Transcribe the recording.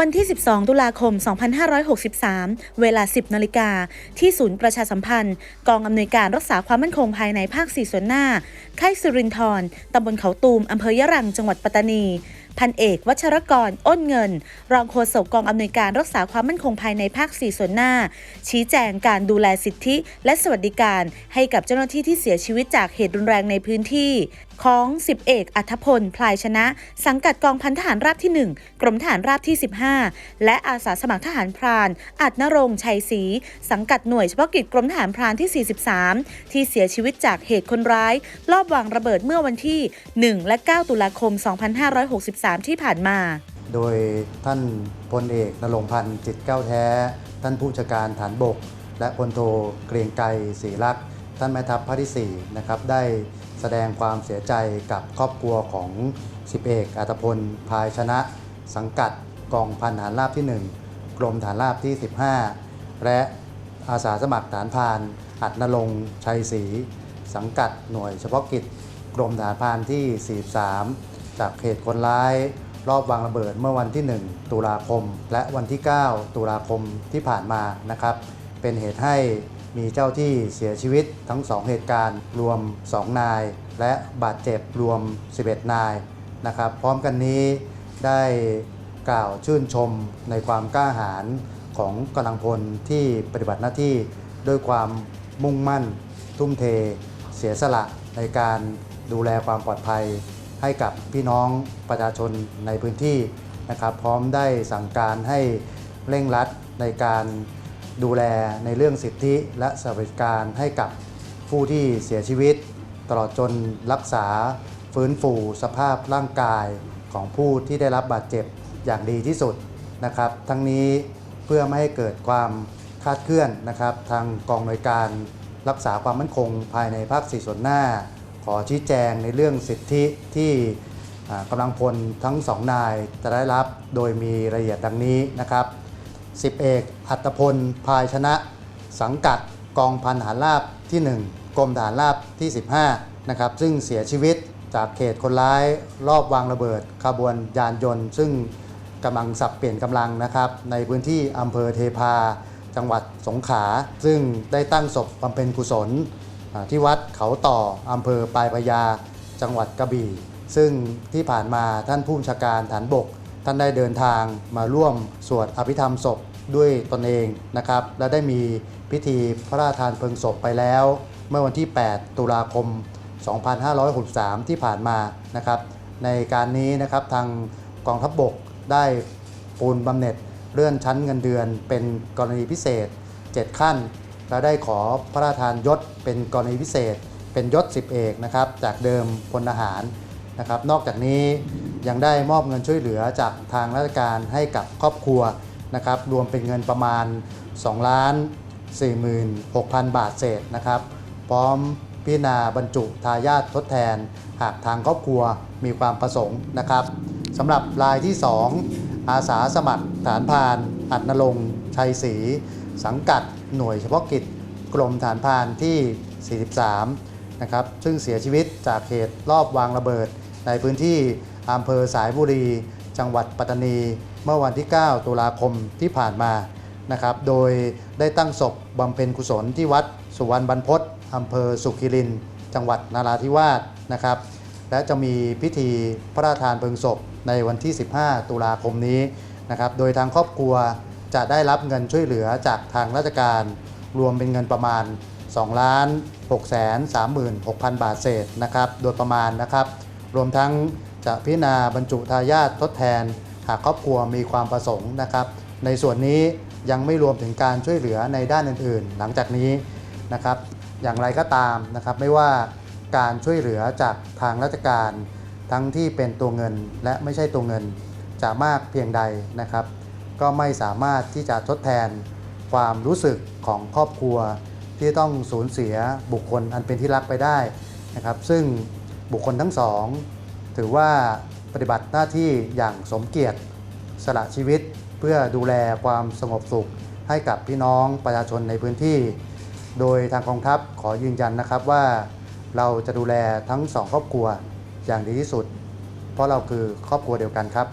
วันที่ 12 ตุลาคม 2563 เวลา 10 นาฬิกา ที่ศูนย์ประชาสัมพันธ์ กองอำนวยการรักษาความมั่นคงภายในภาค 4 ส่วนหน้าค่ายสุรินทร์ตำบลเขาตูมอำเภอยะรังจังหวัดปัตตานี พันเอก วัชรกร อ้นเงิน รองโฆษกกองอำนวยการรักษาความมั่นคงภายในภาค 4 ส่วนหน้า ชี้แจงการดูแลสิทธิ และสวัสดิการ ให้กับเจ้าหน้าที่ที่เสียชีวิตจากเหตุรุนแรงในพื้นที่ ของ10เอกอัธพล พลายชนะ สังกัดกองพันทหารราบที่ 1 กรมทหารราบที่ 15 และอาสาสมัครทหารพราน อัดนรงค์ชัยศรีสังกัดหน่วยเฉพาะกิจกรมทหารพรานที่ 43 ที่เสียชีวิตจากเหตุคนร้ายลอบวางระเบิดเมื่อวันที่ 1 และ 9 ตุลาคม 2563 ที่ผ่านมา โดยท่านพลเอกนรงพันธ์จิตแก้วแท้ ท่านผู้จัดการฐานบก และพลโทเกรียงไกรศรีรักษ์ท่านแม่ทัพภาคที่4นะครับได้แสดงความเสียใจกับครอบครัวของสิบเอกอัตพลพายชนะ สังกัดกองพันฐานราบที่ 1 กรมฐานราบที่ 15 และอาสาสมัครฐานพานอัดนรงชัยศรี สังกัดหน่วยเฉพาะกิจกรมฐานพรานที่ 43 จากเหตุคนร้าย รอบวางระเบิดเมื่อวันที่ 1 ตุลาคม และวันที่ 9 ตุลาคมที่ผ่านมานะครับ เป็นเหตุให้มีเจ้าที่เสียชีวิตทั้ง 2 เหตุการณ์รวม 2 นาย และบาดเจ็บรวม 11 นายนะครับ พร้อมกันนี้ได้กล่าวชื่นชมในความกล้าหาญของกำลังพลที่ปฏิบัติหน้าที่ด้วยความมุ่งมั่น ทุ่มเท สียสละในการดูแลความปลอดภัย ให้กับพี่น้องประชาชนในพื้นที่นะครับ พร้อมได้สั่งการให้เร่งรัดในการดูแลในเรื่องสิทธิและสวัสดิการให้กับผู้ที่เสียชีวิต ตลอดจนรักษาฟื้นฟูสภาพร่างกายของผู้ที่ได้รับบาดเจ็บอย่างดีที่สุดนะครับ ทั้งนี้เพื่อไม่ให้เกิดความคาดเคลื่อนนะครับ ทางกองหน่วยการ รักษาความมั่นคงภายในภาคสี่ส่วนหน้า ขอชี้แจงในเรื่องสิทธิที่กำลังพลทั้งสองนายจะได้รับโดยมีรายละเอียดดังนี้นะครับสิบเอกอัตพลพายชนะ สังกัดกองพันฐานราบที่ 1กรมฐานราบที่ 15นะครับซึ่งเสียชีวิตจากเขตคนร้ายรอบวางระเบิดขบวนยานยนต์ ซึ่งกำลังสับเปลี่ยนกำลังนะครับในพื้นที่อำเภอเทพา จังหวัดสงขลาซึ่งได้ตั้งศพบำเพ็ญกุศลที่วัดเขาต่ออำเภอปลายพระยาจังหวัดกระบี่ ซึ่งที่ผ่านมาท่านผู้บัญชาการฐานบก ท่านได้เดินทางมาร่วมสวดอภิธรรมศพด้วยตนเองนะครับ และได้มีพิธีพระราชทานเพลิงศพไปแล้ว เมื่อวันที่ 8 ตุลาคม 2563 ที่ผ่านมานะครับ ในการนี้นะครับทางกองทัพบบกได้ปูนบำเหน็จ เลื่อนชั้นเงินเดือน เป็นกรณีพิเศษ 7 ขั้น และได้ขอพระราชทานยศเป็นกรณีพิเศษ เป็นยศ10เอกนะครับจากเดิมพลทหารนะครับนอกจากนี้ยังได้มอบเงินช่วยเหลือจากทางราชการให้กับครอบครัวนะครับรวมเป็นเงินประมาณ2ล้าน46,000 บาทเศษนะครับ พร้อมพิจารณาบรรจุทายาททดแทน หากทางครอบครัวมีความประสงค์นะครับสำหรับรายที่ 2 อาสาสมัครฐานพาน อัดนรงชัยศรีสังกัดหน่วยเฉพาะกิจกรมฐานพานที่ 43 นะครับซึ่งเสียชีวิตจากเหตุรอบวางระเบิด ในพื้นที่อำเภอสายบุรี จังหวัดปัตตานี เมื่อวันที่ 9 ตุลาคมที่ผ่านมานะครับโดยได้ตั้งศพบำเพ็ญกุศลที่วัดสุวรรณบรรพตอำเภอสุขิริน จังหวัดนาราธิวาสนะครับ และจะมีพิธีพระราชทานเพลิงศพในวันที่ 15 ตุลาคมนี้นะครับ โดยทางครอบครัวจะได้รับเงินช่วยเหลือจากทางราชการ รวมเป็นเงินประมาณ2ล้าน6แสน36,000 บาทเศษนะครับ โดยประมาณนะครับ รวมทั้งจะพิจารณาบรรจุทายาททดแทน หากครอบครัวมีความประสงค์นะครับ ในส่วนนี้ยังไม่รวมถึงการช่วยเหลือในด้านอื่นๆ หลังจากนี้นะครับ อย่างไรก็ตามนะครับ ไม่ว่า การช่วยเหลือจากทางราชการ ทั้งที่เป็นตัวเงินและไม่ใช่ตัวเงินจะมากเพียงใดนะครับ ก็ไม่สามารถที่จะทดแทนความรู้สึกของครอบครัว ที่ต้องสูญเสียบุคคลอันเป็นที่รักไปได้นะครับ ซึ่งบุคคลทั้งสอง ถือว่าปฏิบัติหน้าที่อย่างสมเกียรติสละชีวิตเพื่อดูแลความสงบสุขให้กับพี่น้องประชาชนในพื้นที่ โดยทางกองทัพขอยืนยันนะครับว่า เราจะดูแลทั้งสองครอบครัวอย่างดีที่สุด เพราะเราคือครอบครัวเดียวกันครับ